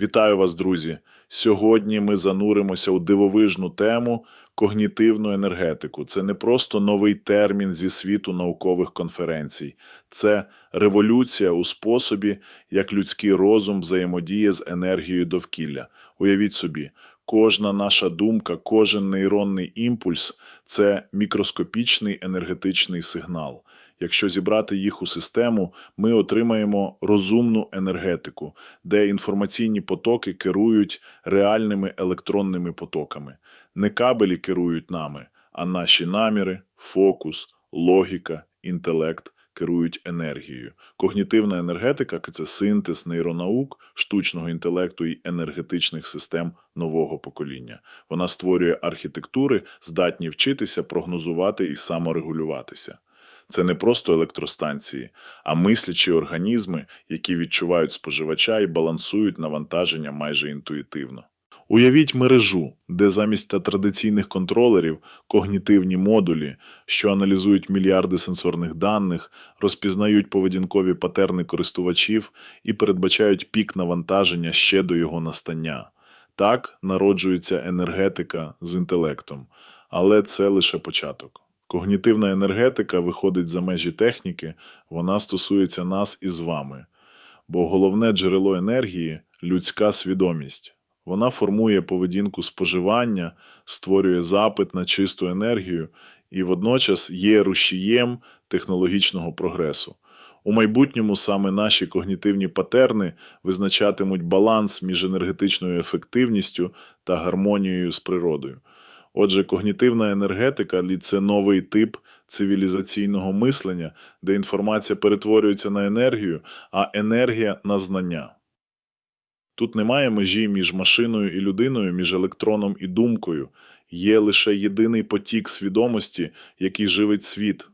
Вітаю вас, друзі! Сьогодні ми зануримося у дивовижну тему когнітивну енергетику. Це не просто новий термін зі світу наукових конференцій, це революція у способі, як людський розум взаємодіє з енергією довкілля. Уявіть собі, кожна наша думка, кожен нейронний імпульс це мікроскопічний енергетичний сигнал. Якщо зібрати їх у систему, ми отримаємо розумну енергетику, де інформаційні потоки керують реальними електронними потоками. Не кабелі керують нами, а наші наміри, фокус, логіка, інтелект керують енергією. Когнітивна енергетика це синтез нейронаук, штучного інтелекту і енергетичних систем нового покоління. Вона створює архітектури, здатні вчитися, прогнозувати і саморегулюватися. Це не просто електростанції, а мислячі організми, які відчувають споживача і балансують навантаження майже інтуїтивно. Уявіть мережу, де замість традиційних контролерів когнітивні модулі, що аналізують мільярди сенсорних даних, розпізнають поведінкові патерни користувачів і передбачають пік навантаження ще до його настання. Так народжується енергетика з інтелектом, але це лише початок. Когнітивна енергетика виходить за межі техніки, вона стосується нас і з вами. Бо головне джерело енергії людська свідомість. Вона формує поведінку споживання, створює запит на чисту енергію і водночас є рушієм технологічного прогресу. У майбутньому саме наші когнітивні патерни визначатимуть баланс між енергетичною ефективністю та гармонією з природою. Отже, когнітивна енергетика – це новий тип цивілізаційного мислення, де інформація перетворюється на енергію, а енергія на знання. Тут немає межі між машиною і людиною, між електроном і думкою. Є лише єдиний потік свідомості, який живить світ